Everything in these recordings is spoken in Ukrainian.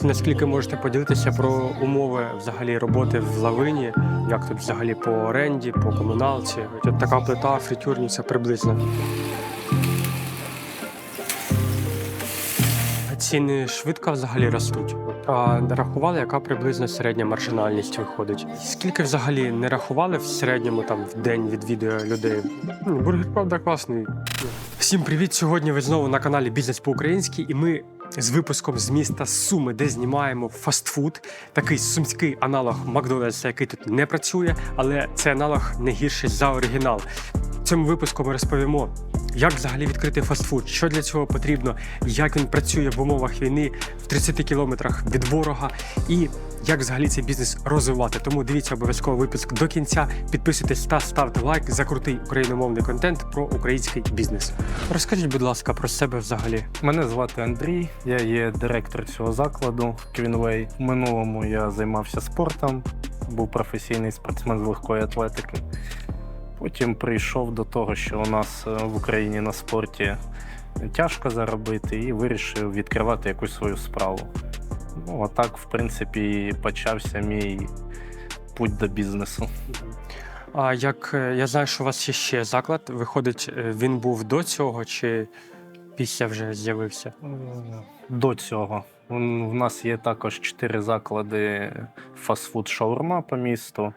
Наскільки можете поділитися про умови взагалі роботи в лавині? Як тут взагалі по оренді, по комуналці? От така плита, фритюрниця приблизно. Ціни швидко взагалі ростуть. А не рахували, яка приблизно середня маржинальність виходить? Скільки взагалі не рахували в середньому там в день відвідує людей? Ну, Бургер, правда, класний. Всім привіт! Сьогодні ви знову на каналі Бізнес по-українськи, і ми з випуском з міста Суми, де знімаємо фастфуд, такий сумський аналог Макдональдса, який тут не працює, але цей аналог не гірший за оригінал. В цьому випуску ми розповімо, як взагалі відкрити фастфуд, що для цього потрібно, як він працює в умовах війни в 30 кілометрах від ворога, і як взагалі цей бізнес розвивати. Тому дивіться обов'язково випуск до кінця. Підписуйтесь та ставте лайк за крутий україномовний контент про український бізнес. Розкажіть, будь ласка, про себе взагалі. Мене звати Андрій, я є директор цього закладу Квінвей. В минулому я займався спортом, був професійний спортсмен з легкої атлетики. Потім прийшов до того, що у нас е, в Україні на спорті тяжко заробити, і вирішив відкривати якусь свою справу. Ну, а так, в принципі, почався мій путь до бізнесу. А як е, я знаю, що у вас є ще заклад. Виходить, е, він був до цього чи після вже з'явився? До цього в нас є також чотири заклади фастфуд шаурма по місту.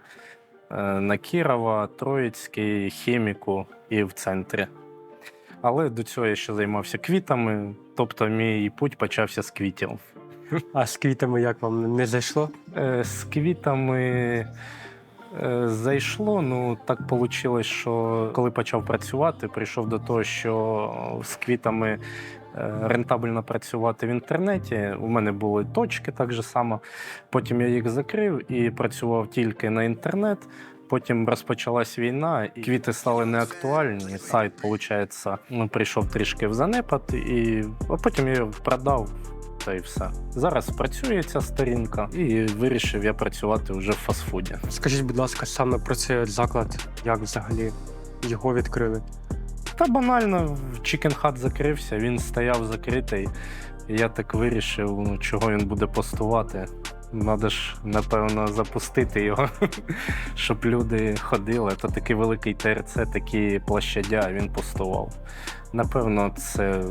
е, На Кірова, Троїцький, Хіміку і в центрі. Але до цього я ще займався квітами, тобто мій путь почався з квітів. А з квітами як вам не зайшло? Е, З квітами е, зайшло. Ну так вийшло, що коли почав працювати, прийшов до того, що з квітами е, рентабельно працювати в інтернеті. У мене були точки так же само. Потім я їх закрив і працював тільки на інтернет. Потім розпочалась війна, і квіти стали неактуальні. Сайт, виходить, ну, прийшов трішки в занепад, і а потім я його продав та і все. Зараз працює ця сторінка, і вирішив я працювати вже в фастфуді. Скажіть, будь ласка, саме про цей заклад, як взагалі його відкрили? Та банально Chicken Hut закрився, він стояв закритий. І я так вирішив, ну чого він буде постувати. Надо ж, напевно, запустити його, щоб люди ходили. То такий великий ТРЦ, такі площадя, він постував. Напевно, це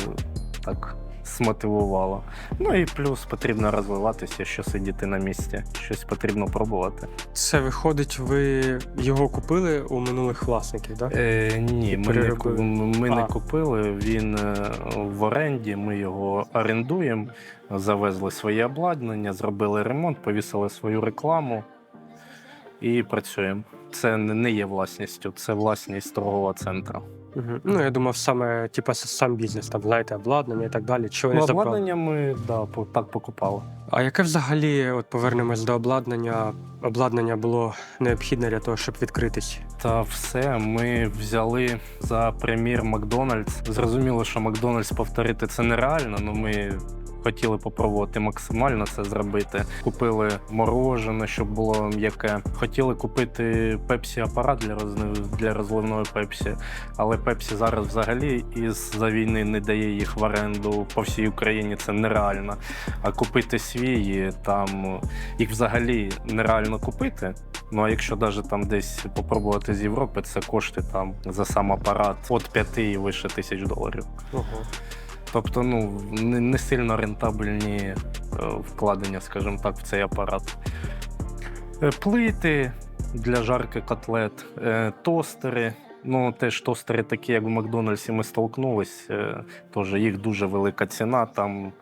так смотивувало. Ну і плюс потрібно розвиватися, що сидіти на місці. Щось потрібно пробувати. Це виходить, ви його купили у минулих власників, так? Е, ні, ми, не, ку- ми не А. купили. Він е, в оренді. Ми його орендуємо, завезли своє обладнання, зробили ремонт, повісили свою рекламу і працюємо. Це не не є власністю, це власність торгового центру. Угу. Ну, я думав, саме типу, сам бізнес, там, знаєте, обладнання і так далі. Чого Ну, забрали? обладнання ми да, по- так покупали. А яке взагалі, от повернемось до обладнання, обладнання було необхідне для того, щоб відкритись? Та все ми взяли за примір Макдональдс. Зрозуміло, що Макдональдс повторити це нереально, але ми хотіли попробувати максимально це зробити. Купили морожене, щоб було м'яке. Хотіли купити пепсі апарат для розли- для розливної пепсі, але пепсі зараз взагалі із за війни не дає їх в оренду по всій Україні. Це нереально. А купити свій там їх взагалі нереально купити. Ну а якщо навіть там десь попробувати з Європи, це кошти там за сам апарат від 5 і вище тисяч доларів. Ого. Тобто, ну не, не сильно рентабельні е, вкладення, скажімо так, в цей апарат. Е, Плити для жарки котлет, е, тостери. Ну, теж тостери такі, як в Макдональдсі, ми столкнулись. е, Теж їх дуже велика ціна. Там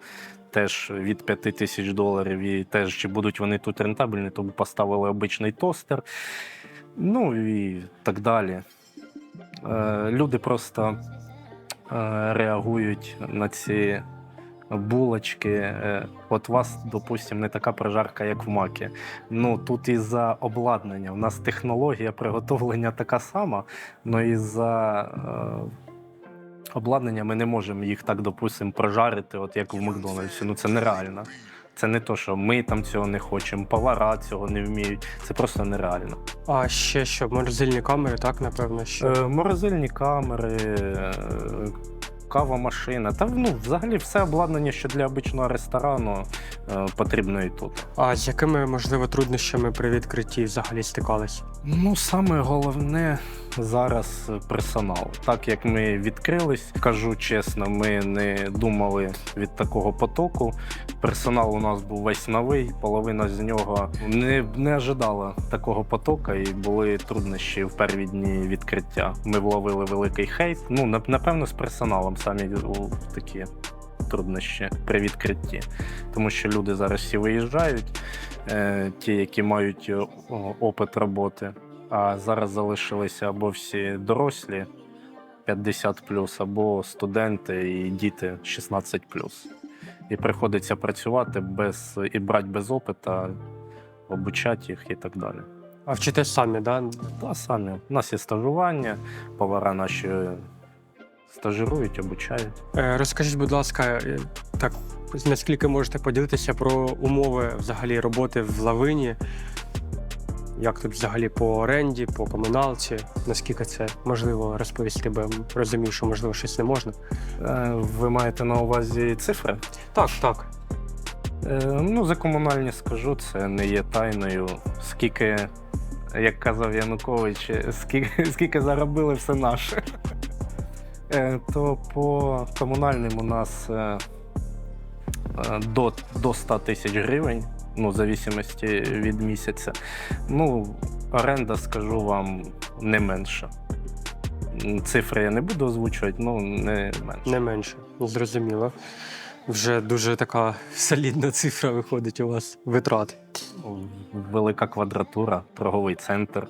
теж від 5 тисяч доларів. І теж чи будуть вони тут рентабельні, то поставили обичний тостер. Ну і так далі. Е, Люди просто реагують на ці булочки. Е, От у вас, допустимо, не така прожарка, як в макі. Ну тут і за обладнання. У нас технологія приготовлення така сама, але із-за е, обладнання ми не можемо їх так, допустимо, прожарити, от як в Макдональдсі. Ну це нереально. Це не то, що ми там цього не хочемо, повара цього не вміють. Це просто нереально. А ще що, морозильні камери, так, напевно, що. Е, морозильні камери, е, кава машина. Та ну, взагалі все обладнання, що для обичного ресторану е, потрібно і тут. А з якими можливо труднощами при відкритті взагалі стикались? Ну, саме головне зараз персонал. Так як ми відкрились, кажу чесно, ми не думали від такого потоку. Персонал у нас був весь новий, половина з нього не, не ожидала такого потока, і були труднощі в перві дні відкриття. Ми вловили великий хейт. Ну, нап- напевно, з персоналом самі такі. Труднощі при відкритті, тому що люди зараз всі виїжджають, е, ті, які мають е, опит роботи, а зараз залишилися або всі дорослі 50 або студенти і діти 16 І приходиться працювати без і брати без опита, обучати їх і так далі. А вчитесь самі, да? Та самі. У нас є стажування, повара наші стажирують, обучають. Е, Розкажіть, будь ласка, е, так наскільки можете поділитися про умови взагалі роботи в лавині? Як тут взагалі по оренді, по комуналці? Наскільки це можливо розповісти, бо я розумію, що можливо щось не можна? Е, Ви маєте на увазі цифри? Так, так. Ну, за комунальні скажу, це не є тайною. Скільки, як казав Янукович, скільки, скільки заробили, все наше. Е, То по комунальним у нас е, е, до, до 100 тисяч гривень, ну, в зависимості від місяця. Ну, оренда, скажу вам, не менше. Цифри я не буду озвучувати, ну не менше. Не менше. Зрозуміло. Вже дуже така солідна цифра виходить у вас витрат. велика квадратура, торговий центр.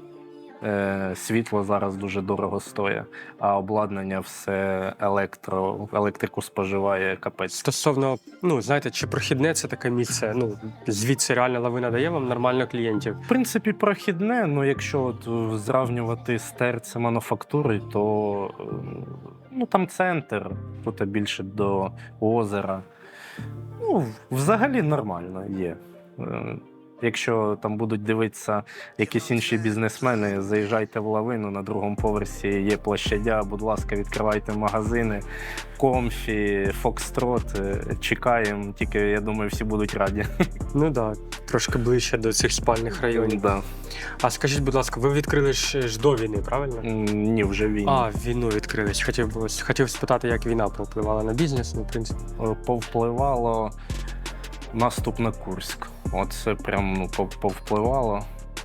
Е, Світло зараз дуже дорого стоїть, а обладнання все електро, електрику споживає капець. Стосовно, ну знаєте, чи прохідне це таке місце? Ну звідси реально лавина дає вам нормально клієнтів. В принципі, прохідне, ну якщо от е, зрівнювати з терце мануфактури, то е, ну, там центр, тут більше до озера. Ну, взагалі нормально є. Якщо там будуть дивитися якісь інші бізнесмени, заїжджайте в лавину на другому поверсі є площадя. Будь ласка, відкривайте магазини, комфі, фокстрот. е, Чекаємо. Тільки я думаю, всі будуть раді. Ну так, да, трошки ближче до цих спальних районів. Да. А скажіть, будь ласка, ви відкрили ж, до війни, правильно? Ні, вже війна. А, війну відкрились. Хотів би хотів спитати, як війна повпливала на бізнес. Ну, в принципі, Е, повпливало наступ на Курськ. Оце прям ну, повпливало.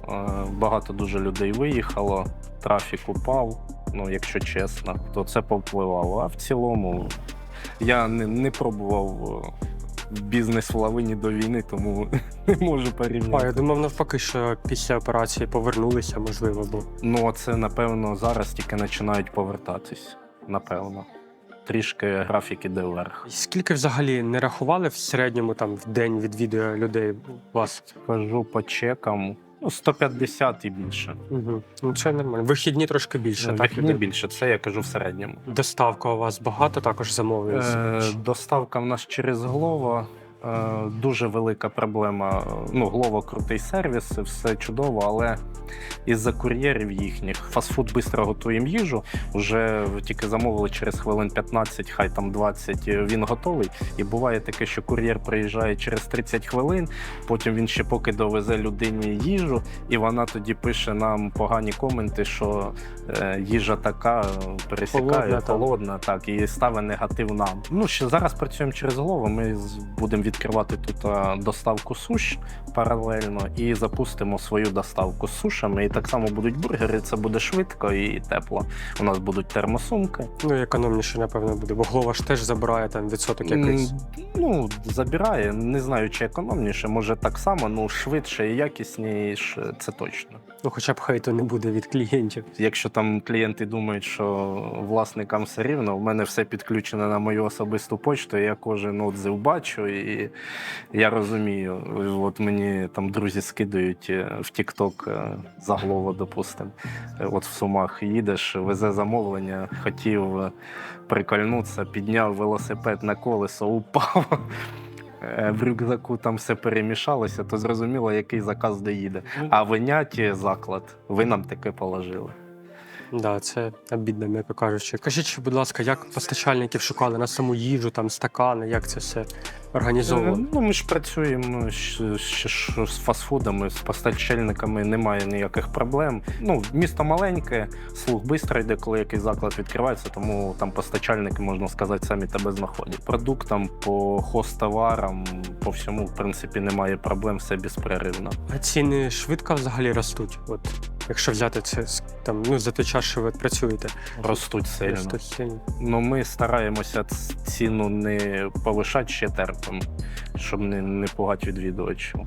Е, Багато дуже людей виїхало, трафік упав. Ну, якщо чесно, то це повпливало. А в цілому я не, не пробував е, бізнес в лавині до війни, тому не можу а я думав навпаки, що після операції повернулися, можливо, бо Ну, це напевно зараз тільки починають повертатись. Напевно. Трішки графік іде вверх. скільки взагалі не рахували в середньому там в день відвідує людей вас? Кажу по чекам. Ну, 150 і більше. Угу. Ну це нормально. Вихідні трошки більше, так? Вихідні людей? більше, це я кажу в середньому. Доставка у вас багато також замовлюється. Е, доставка в нас через Глово. Е, дуже велика проблема. Ну, Глово крутий сервіс, все чудово, але із-за кур'єрів їхніх фастфуд швидко готуємо їжу. Вже тільки замовили через хвилин 15, хай там 20, він готовий. І буває таке, що кур'єр приїжджає через 30 хвилин, потім він ще поки довезе людині їжу, і вона тоді пише нам погані коменти, що е, їжа така е, пересікає, Холодна, холодна, так. так, і ставить негатив нам. Ну ще зараз працюємо через голову. Ми будемо відкривати тут е, доставку суш паралельно і запустимо свою доставку з сушами. І так само будуть бургери. Це буде швидко і тепло. У нас будуть термосумки. Ну і економніше, напевно, буде, бо голова ж теж забирає там відсоток якийсь. Ну, забирає. Не знаю, чи економніше, може так само, ну швидше і якісніше, це точно. Ну, хоча б хейту не буде від клієнтів. Якщо там клієнти думають, що власникам все рівно, в мене все підключено на мою особисту почту, я кожен отзив бачу, і я розумію. От мені там друзі скидають е, в TikTok е, заголово, допустимо. От в Сумах їдеш, везе замовлення, хотів е, прикольнутися, підняв велосипед на колесо, упав. В рюкзаку там все перемішалося, то зрозуміло, який заказ доїде. А винять заклад, ви нам таке положили. Да, це обідно, м'яко кажучи. Кажіть, будь ласка, як постачальників шукали на саму їжу, там стакани, як це все Е, організовано? Ну, ми ж працюємо ще, ще ж з фастфудами, з постачальниками немає ніяких проблем. Ну, місто маленьке, слух швидко йде, коли якийсь заклад відкривається, тому там постачальники, можна сказати, самі тебе знаходять. Продуктам по хостоварам, по всьому, в принципі, немає проблем, все безперервно. А ціни швидко взагалі ростуть. От якщо взяти це там, ну за той час, що ви працюєте, Ростуть сильно. ростуть сильно. Ну, ми стараємося ціну не повишати ще терпимо, щоб не, не пугати відвідувачів.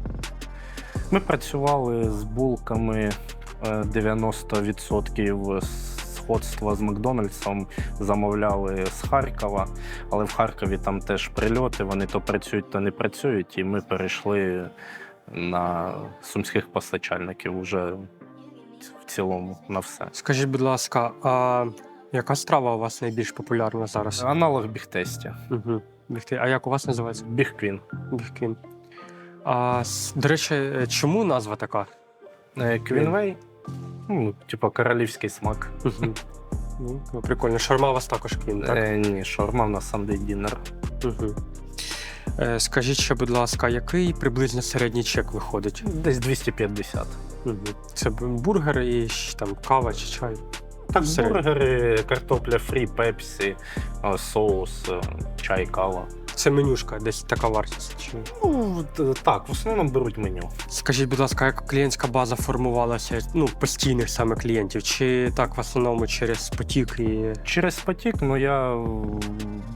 Ми працювали з булками е, 90% сходства з Макдональдсом, замовляли з Харкова, але в Харкові там теж прильоти, вони то працюють, то не працюють, і ми перейшли на сумських постачальників уже цілому на все. Скажіть, будь ласка, а яка страва у вас найбільш популярна зараз? Аналог бігтесті. Угу. А як у вас називається? Бігквін. Бігкін. А, с- до речі, е, чому назва така? Е, Квінвей, ну, типу королівський смак. Угу. Ну, прикольно. Шарма у вас також квін, так? Е, ні, шаурма в нас Sunday Dinner. Угу. Е, скажіть ще, будь ласка, який приблизно середній чек виходить? Десь 250. Угу. Це б- бургер і там кава чи чай. Так, бургери, картопля фрі, пепсі, е, соус, е, чай, кава. Це менюшка, десь така вартість. Чи... Ну, так, в основному беруть меню. Скажіть, будь ласка, як клієнтська база формувалася ну, постійних саме клієнтів? Чи так в основному через потік і. Через потік, ну я е,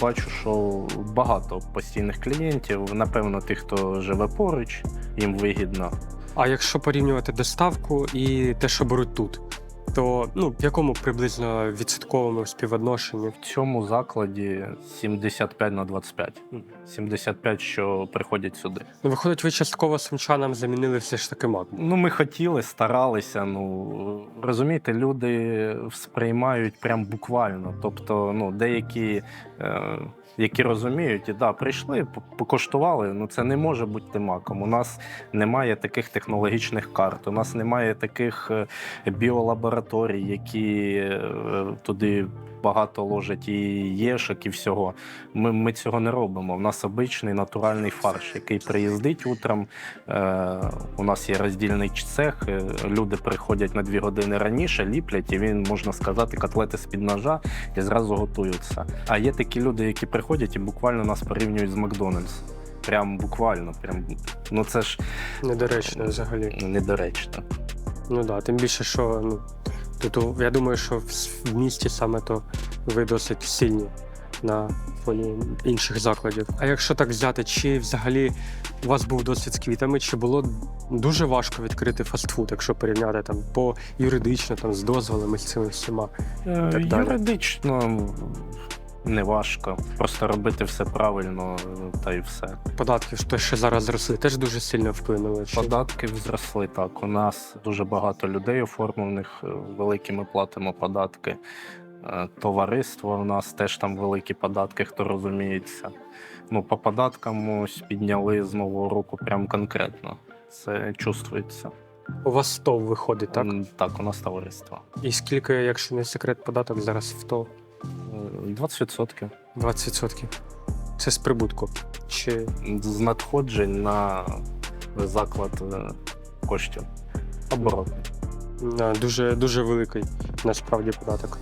бачу, що багато постійних клієнтів. Напевно, тих, хто живе поруч, їм вигідно. А якщо порівнювати доставку і те, що беруть тут, то ну, в якому приблизно відсотковому співвідношенні? В цьому закладі 75 на 25. 75, що приходять сюди. Ну, виходить, ви частково сумчанам замінили все ж таки мак. Ну, ми хотіли, старалися. Ну розумієте, люди сприймають прям буквально. Тобто, ну, деякі, е, які розуміють, і да, прийшли, покоштували. Ну, це не може бути маком. У нас немає таких технологічних карт, у нас немає таких е, біолабораторій, які е, туди. Багато ложать і єшок, і всього. Ми, ми цього не робимо. У нас обичний натуральний фарш, який приїздить утром, Е, у нас є роздільний цех. е, Люди приходять на дві години раніше, ліплять, і він можна сказати, котлети з під ножа і зразу готуються. А є такі люди, які приходять і буквально нас порівнюють з Макдональдс. Прям буквально, прям ну це ж Недоречно взагалі. недоречно. Ну да, тим більше, що ну, тут, я думаю, що в, місті саме то ви досить сильні на фоні інших закладів. А якщо так взяти, чи взагалі у вас був досвід з квітами, чи було дуже важко відкрити фастфуд, якщо порівняти там по юридично, там з дозволами з цими всіма? Е, Так далі. Юридично не важко. Просто робити все правильно е, та й все. Податки, що зараз зросли, теж дуже сильно вплинули. Чи... Податки зросли так. У нас дуже багато людей оформлених, е, великі ми платимо податки. Е, Товариство у нас теж там великі податки, хто розуміється. Ну, по податкам ось підняли з нового року прям конкретно. Це чувствується. У вас 100 виходить, так? Так, у нас товариство. І скільки, якщо не секрет, податок зараз в то Е, 20% 20%. Це з прибутку. Чи з надходжень на заклад е, коштів. Оборот. Дуже, дуже великий насправді податок.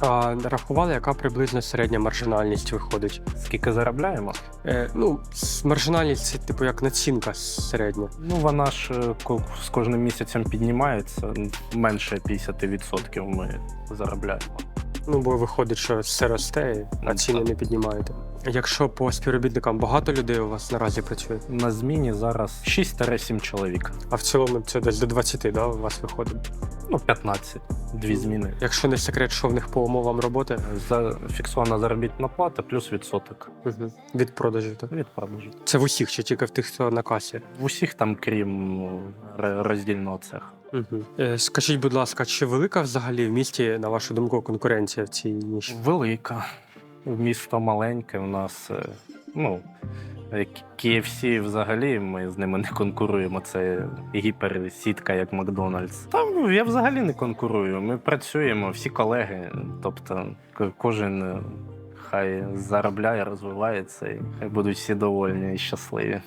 А рахували, яка приблизно середня маржинальність виходить? Скільки заробляємо? Е, ну, маржинальність це типу як націнка середня. Ну, вона ж е, з кожним місяцем піднімається. Менше 50% ми заробляємо. Ну, бо виходить, що все росте, а Ну, ціни не піднімаєте. Якщо по співробітникам багато людей у вас наразі працює, На зміні зараз 6-7 чоловік. а в цілому це десь до 20, да, у вас виходить. Ну, 15. Дві зміни. Якщо не секрет, що в них по умовам роботи За фіксована заробітна плата плюс відсоток угу. від продажів. Так? від продажу. Це в усіх чи тільки в тих, хто на касі. В усіх там, крім ну, роздільного цеху. Угу. Е, скажіть, будь ласка, чи велика взагалі в місті, на вашу думку, конкуренція в цій ніші? Велика. Місто маленьке, у нас е, Ну, е, KFC взагалі ми з ними не конкуруємо. Це гіперсітка, як Макдональдс. Та ну, я взагалі не конкурую. Ми працюємо, всі колеги. Тобто, кожен е, хай заробляє, розвивається, і хай будуть всі довольні і щасливі.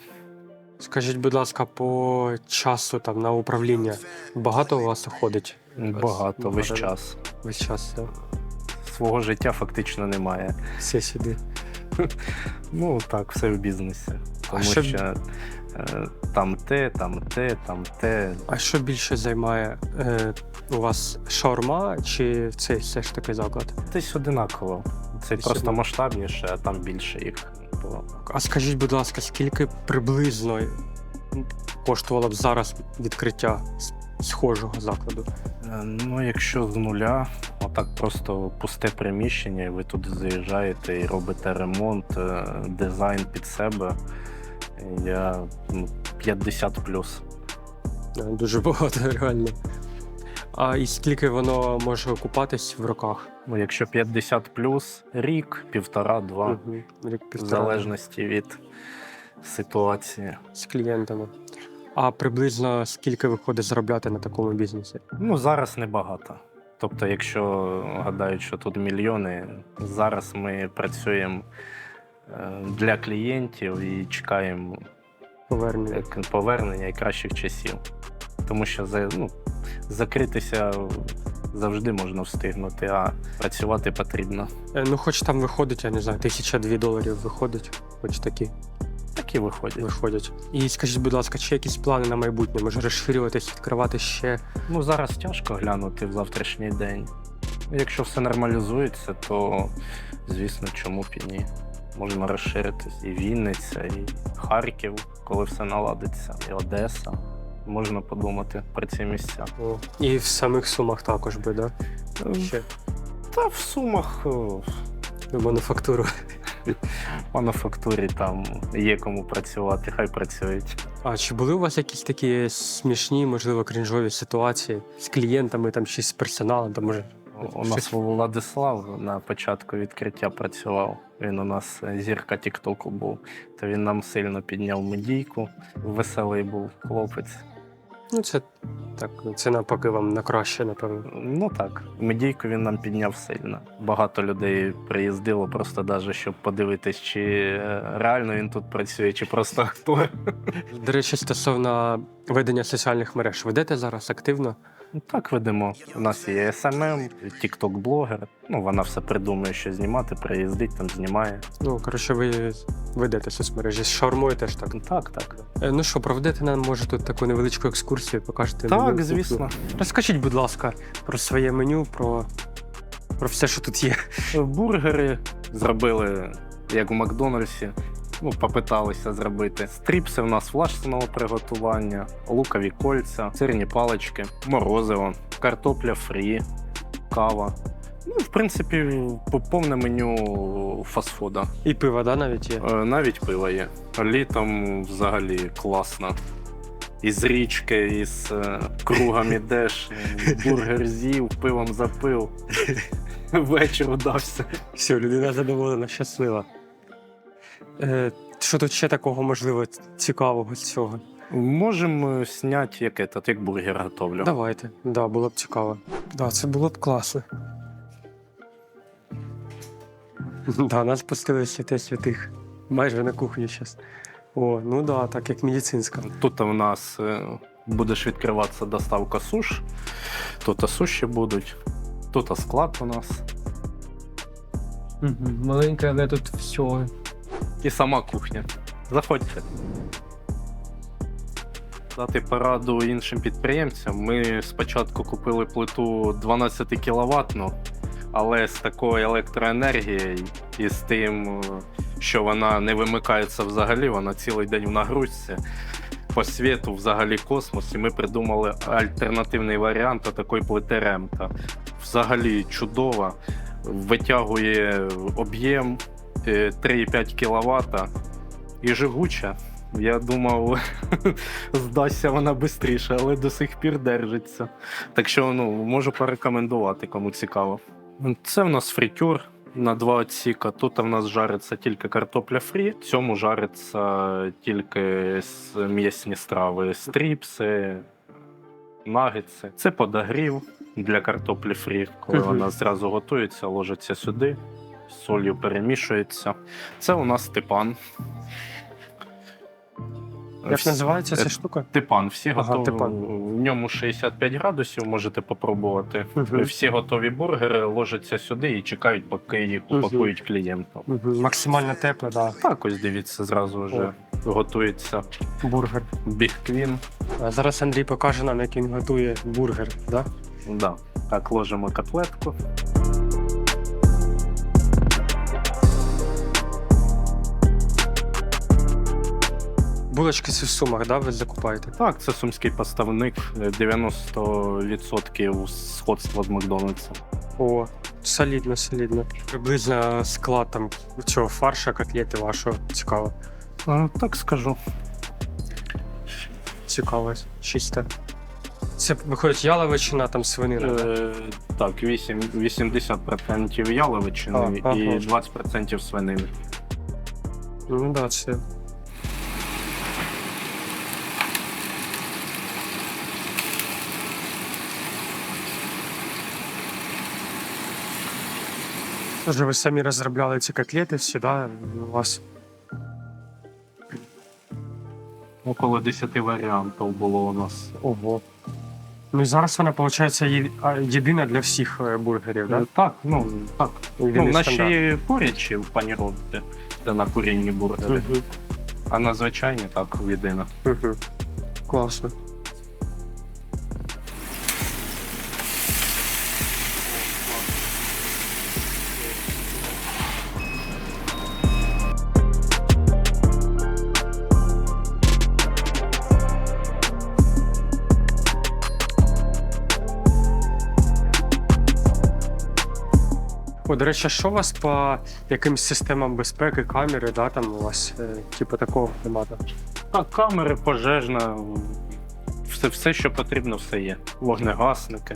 Скажіть, будь ласка, по часу там на управління багато у вас уходить Багато весь час. весь час? Да? Свого життя фактично немає. Все сюди. Ну так, все в бізнесі. Тому що- е, там те, там те, там те. А що більше займає е, у вас шаурма чи цей все ж таки заклад? Десь одинаково. Це Десь просто однаково. масштабніше, а там більше їх було. А скажіть, будь ласка, скільки приблизно коштувало б зараз відкриття схожого закладу? Е, Ну, якщо з нуля, отак просто пусте приміщення, і ви туди заїжджаєте і робите ремонт, е, дизайн під себе. Я ну, 50 плюс. Е, Дуже багато, реально. А і скільки воно може окупатись в роках? Ну, якщо 50 плюс, рік, півтора-два, Мгм. Рік в півтора залежності від ситуації. з клієнтами. А приблизно скільки виходить заробляти на такому бізнесі? Ну, зараз небагато. Тобто, якщо гадають, що тут мільйони, зараз ми працюємо е, для клієнтів і чекаємо Повернення. як повернення і кращих часів. Тому що за, ну, закритися завжди можна встигнути, а працювати потрібно. Е, Ну, хоч там виходить, я не знаю, тисяча дві доларів виходить, хоч такі Так і виходять. виходять. І скажіть, будь ласка, чи якісь плани на майбутнє? Може розширюватись, відкривати ще? Ну, зараз тяжко глянути в завтрашній день. Якщо все нормалізується, то звісно, чому б і ні. Можна розширитись і Вінниця, і Харків, коли все наладиться, і Одеса. Можна подумати про ці місця. О, І в самих сумах також би, да? Ще Та в сумах о, в мануфактуру. в мануфактурі там є кому працювати, хай працюють. А чи були у вас якісь такі смішні, можливо, крінжові ситуації з клієнтами там чи з персоналом? Там може У нас Владислав на початку відкриття працював. Він у нас зірка Тіктоку був. То він нам сильно підняв медійку. Веселий був хлопець. Ну це так, це навпаки вам на краще, напевно. Ну так, медійку він нам підняв сильно. Багато людей приїздило просто даже, щоб подивитись, чи е, реально він тут працює, чи просто актор. До речі, стосовно ведення соціальних мереж, ведете зараз активно? Так ведемо. У нас є SMM, TikTok-блогер. Ну, вона все придумує, що знімати, приїздить, там знімає. Ну, коротше, ви ведете соцмережі з шаурмою теж так. Так, так. Е, Ну що, проведете нам, може, тут таку невеличку екскурсію, покажете Так, меню, звісно. Розкажіть, будь ласка, про своє меню, про, про все, що тут є. Бургери зробили, як у Макдональдсі. Ну, попиталися зробити. Стріпси в нас власного приготування, лукові кольця, сирні палички, морозиво, картопля фрі, кава. Ну, в принципі, по- повне меню фастфуда. І пиво, да, навіть є. Е, Навіть пиво є. Літом взагалі класно. Із річки, із е, кругом ідеш, бургер з'їв, пивом запив. Вечір удався. Все, людина задоволена, щаслива. Е, що тут ще такого можливо цікавого з цього? Можемо зняти як этот, як бургер готовлю. Давайте. Да, було б цікаво. Да, це було б класно. Да, нас пустили в святе святих. Майже на кухні зараз. О, ну да, так як медицинська. Тут у нас е, буде відкриватися доставка суш. Тут суші будуть. Тут склад у нас. Угу. Маленька, але тут все. І сама кухня. Заходьте. Дати пораду іншим підприємцям. Ми спочатку купили плиту 12 кВт, але з такою електроенергією і з тим, е, що вона не вимикається взагалі, вона цілий день в нагрузці. По світу взагалі космос, і ми придумали альтернативний варіант такої плити ремта. Взагалі чудова, витягує об'єм 3,5 кВт і живуча. Я думав, здасться вона швидше, але до сих пір держиться. Так що ну, можу порекомендувати, кому цікаво. Це в нас фритюр. на два отсіка. Тут в нас жариться тільки картопля фрі, в цьому жариться тільки м'ясні страви, стріпси, нагетси. Це подогрів для картоплі фрі, коли вона зразу готується, ложиться сюди, з солью перемішується. Це у нас типан. Як Вс- називається ця е, штука? Типан, всі Ага, готові. типан. В ньому 65 градусів, можете попробувати. Мгм. Всі готові бургери ложаться сюди і чекають, поки їх Мгм. упакують клієнтам. Мгм. Максимально тепле, да. Так, ось дивіться, зразу вже готується Бургер. А зараз Андрій покаже нам, як він готує бургер. Да? Да. Так, ложимо котлетку. Булочки це в сумах, да, ви закупаєте? Так, це сумський поставник, е, 90% сходства з Макдональдсом. О, солідно, солідно. Приблизно склад там цього фарша, котлети вашого. Цікаво. А, так скажу. Цікаво, чисто. Це виходить яловичина, там свинина. Е, так, 8, 80% яловичини А, ага. і 20% свинини. Ну да, це. Тож ви самі розробляли ці котлети всі, да? У вас Около 10 варіантів було у нас. ого. Ну і зараз вона, виходить, єдина для всіх е, бургерів, Е, да? Так, ну так. Ну, Єдиний в нас стандарт. ще є порічі в паніровці, це на курінні бургери. Мгм. А на звичайні так єдина. Мгм. Класно. О, до речі, що у вас по якимсь системам безпеки, камери, да, там у вас, е, типу такого немає? Так, камери, пожежна, все, все, що потрібно, все є. Вогнегасники.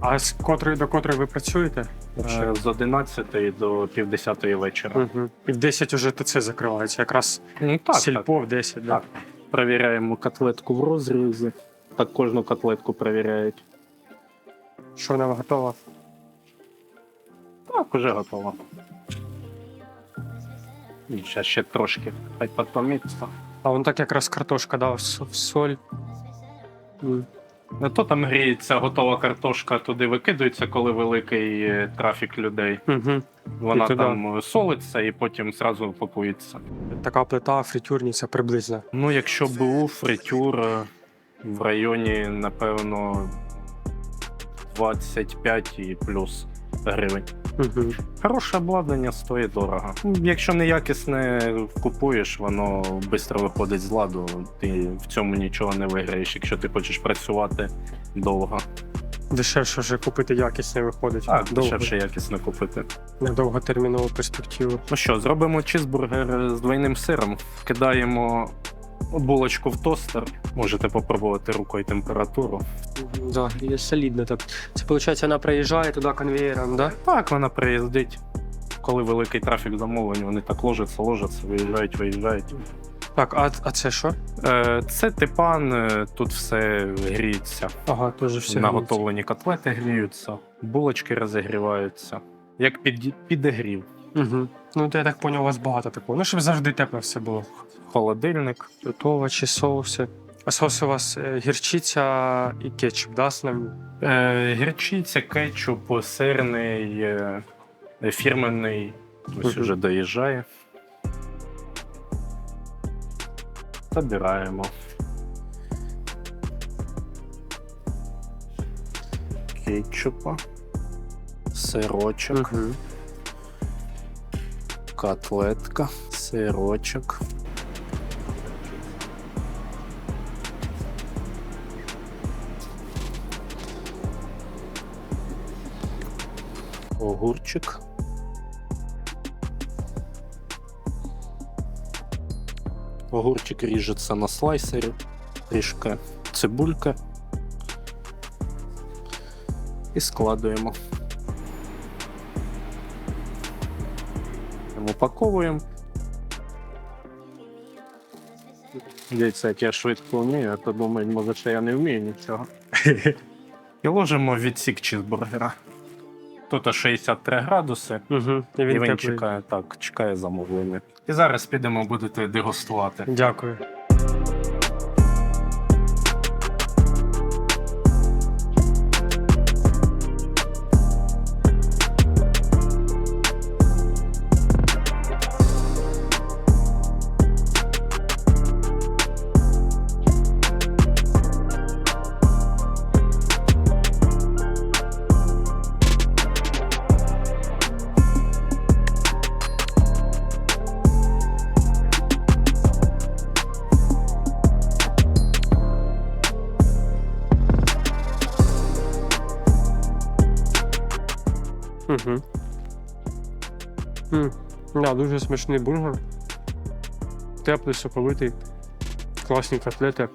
А з котрої до котрої ви працюєте? Е, З 11 до півдесятої вечора. Угу. І в 10 вже ТЦ закривається, якраз Ну, так, так. сільпо в 10, да. Так. Провіряємо котлетку в розрізі. Так кожну котлетку перевіряють. Що вона готова? Так, уже готово. Зараз ще трошки. Хай потоміться. А вон так якраз картошка, да, в соль. Не то там гріється готова картошка, туди викидується, коли великий е, трафік людей. Мгм. Вона І там е, солиться і потім зразу пакується. Така плита фритюрниця приблизно. Ну, якщо БУ, фритюр е, в районі, напевно, 25 і плюс гривень. Угу. Хороше обладнання стоїть дорого. Ну, Якщо неякісне купуєш, воно швидко виходить з ладу. Ти в цьому нічого не виграєш, якщо ти хочеш працювати довго. Дешевше вже купити якісне виходить. Так, Довго. дешевше якісно купити. На довготермінову перспективу. Ну що, зробимо чизбургер з двойним сиром. Кидаємо булочку в тостер. Можете попробувати рукою температуру. Да, є солідно так. Це виходить, вона приїжджає туди конвеєром, да? Так, вона приїздить. Коли великий трафік замовлень, вони так ложаться, ложаться, виїжджають, виїжджають. Так, а, а це що? Е, Це типан, е, тут все гріється. Ага, теж все. Наготовлені котлети гріються, булочки розігріваються. Як під, підігрів. Угу. Ну, то я так поняв, у вас багато такого. Ну, щоб завжди тепле все було. Холодильник. Тут овочі, соуси. А соус у вас е, гірчиця і кетчуп, да, основні? Е, гірчиця, кетчуп, сирний, е, фірменний. Ось уже доїжджає. Забираємо. Кетчупа, сирочок, котлетка, сирочок. Огурчик. Огурчик ріжеться на слайсері, трішки цибулька. І складуємо. упаковуємо. Дивіться, як я швидко вмію, а то думають, може, що я не вмію нічого. І ложимо відсік чізбургера. Тут 63 градуси, Угу. І і він він чекає, так, чекає замовлення. І зараз підемо, будете дегустувати. Дякую. Да, дуже смачний бургер. Теплий, соковитий, класні котлети.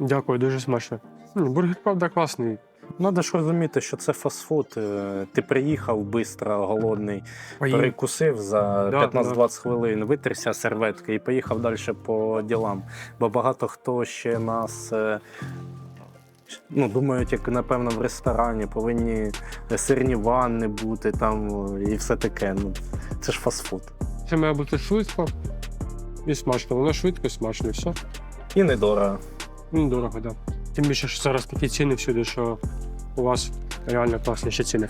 Дякую, дуже смачно. Бургер, правда, класний. Надо ж розуміти, що це фастфуд. Е, Ти приїхав швидко, голодний, Поїв. перекусив за Да, 15-20 хвилин, витерся серветки і поїхав далі по ділам. Бо багато хто ще нас. Ну, думають, як напевно в ресторані повинні сирні ванни бути там і все таке. Ну, це ж фастфуд. Це має бути швидко і смачно. Воно швидко і смачно, і все. І недорого. Ну, дорого, так. Да. Тим більше, що зараз такі ціни всюди, що у вас реально класні ще ціни.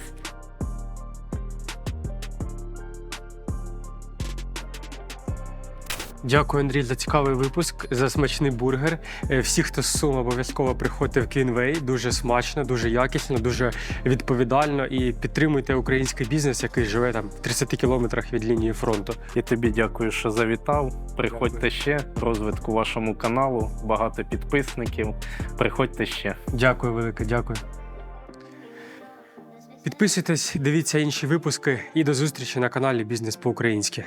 Дякую, Андрій, за цікавий випуск, за смачний бургер. Е, Всі, хто з Сум, обов'язково приходьте в Квінвей. Дуже смачно, дуже якісно, дуже відповідально і підтримуйте український бізнес, який живе там в 30 кілометрах від лінії фронту. І тобі дякую, що завітав. Приходьте ще розвитку вашому каналу, багато підписників. Приходьте ще. Дякую, велике, дякую. Підписуйтесь, дивіться інші випуски і до зустрічі на каналі Бізнес по-українськи.